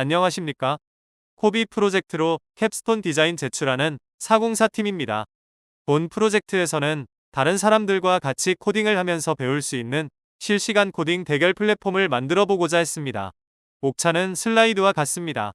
안녕하십니까? 코비 프로젝트로 캡스톤 디자인 제출하는 404팀입니다. 본 프로젝트에서는 다른 사람들과 같이 코딩을 하면서 배울 수 있는 실시간 코딩 대결 플랫폼을 만들어 보고자 했습니다. 옥차는 슬라이드와 같습니다.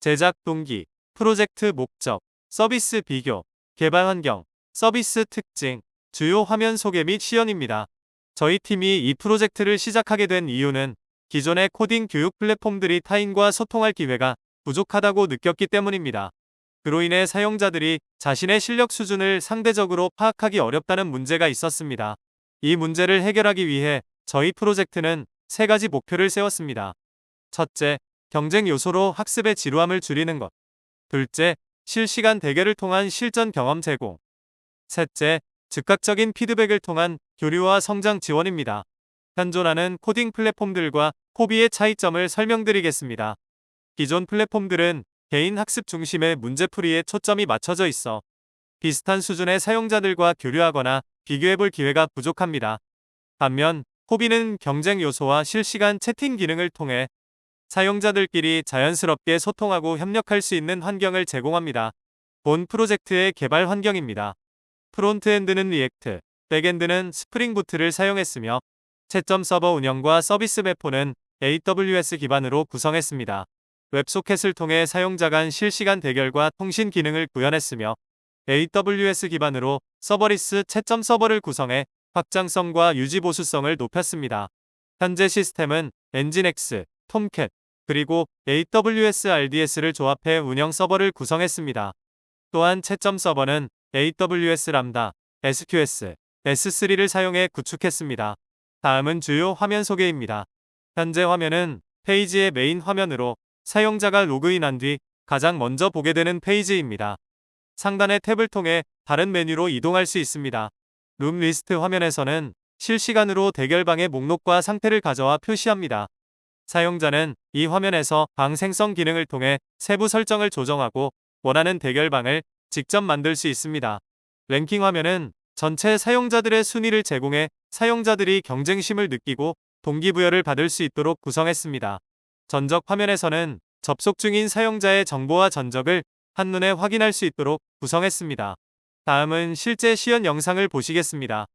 제작 동기, 프로젝트 목적, 서비스 비교, 개발 환경, 서비스 특징, 주요 화면 소개 및 시연입니다. 저희 팀이 이 프로젝트를 시작하게 된 이유는 기존의 코딩 교육 플랫폼들이 타인과 소통할 기회가 부족하다고 느꼈기 때문입니다. 그로 인해 사용자들이 자신의 실력 수준을 상대적으로 파악하기 어렵다는 문제가 있었습니다. 이 문제를 해결하기 위해 저희 프로젝트는 세 가지 목표를 세웠습니다. 첫째, 경쟁 요소로 학습의 지루함을 줄이는 것. 둘째, 실시간 대결을 통한 실전 경험 제공. 셋째, 즉각적인 피드백을 통한 교류와 성장 지원입니다. 현존하는 코딩 플랫폼들과 코비의 차이점을 설명드리겠습니다. 기존 플랫폼들은 개인 학습 중심의 문제풀이에 초점이 맞춰져 있어 비슷한 수준의 사용자들과 교류하거나 비교해볼 기회가 부족합니다. 반면 코비는 경쟁 요소와 실시간 채팅 기능을 통해 사용자들끼리 자연스럽게 소통하고 협력할 수 있는 환경을 제공합니다. 본 프로젝트의 개발 환경입니다. 프론트엔드는 리액트, 백엔드는 스프링부트를 사용했으며 채점 서버 운영과 서비스 배포는 AWS 기반으로 구성했습니다. 웹소켓을 통해 사용자 간 실시간 대결과 통신 기능을 구현했으며 AWS 기반으로 서버리스 채점 서버를 구성해 확장성과 유지 보수성을 높였습니다. 현재 시스템은 엔진X, 톰캣, 그리고 AWS RDS를 조합해 운영 서버를 구성했습니다. 또한 채점 서버는 AWS 람다, SQS, S3를 사용해 구축했습니다. 다음은 주요 화면 소개입니다. 현재 화면은 페이지의 메인 화면으로 사용자가 로그인한 뒤 가장 먼저 보게 되는 페이지입니다. 상단의 탭을 통해 다른 메뉴로 이동할 수 있습니다. 룸 리스트 화면에서는 실시간으로 대결방의 목록과 상태를 가져와 표시합니다. 사용자는 이 화면에서 방 생성 기능을 통해 세부 설정을 조정하고 원하는 대결방을 직접 만들 수 있습니다. 랭킹 화면은 전체 사용자들의 순위를 제공해 사용자들이 경쟁심을 느끼고 동기부여를 받을 수 있도록 구성했습니다. 전적 화면에서는 접속 중인 사용자의 정보와 전적을 한눈에 확인할 수 있도록 구성했습니다. 다음은 실제 시연 영상을 보시겠습니다.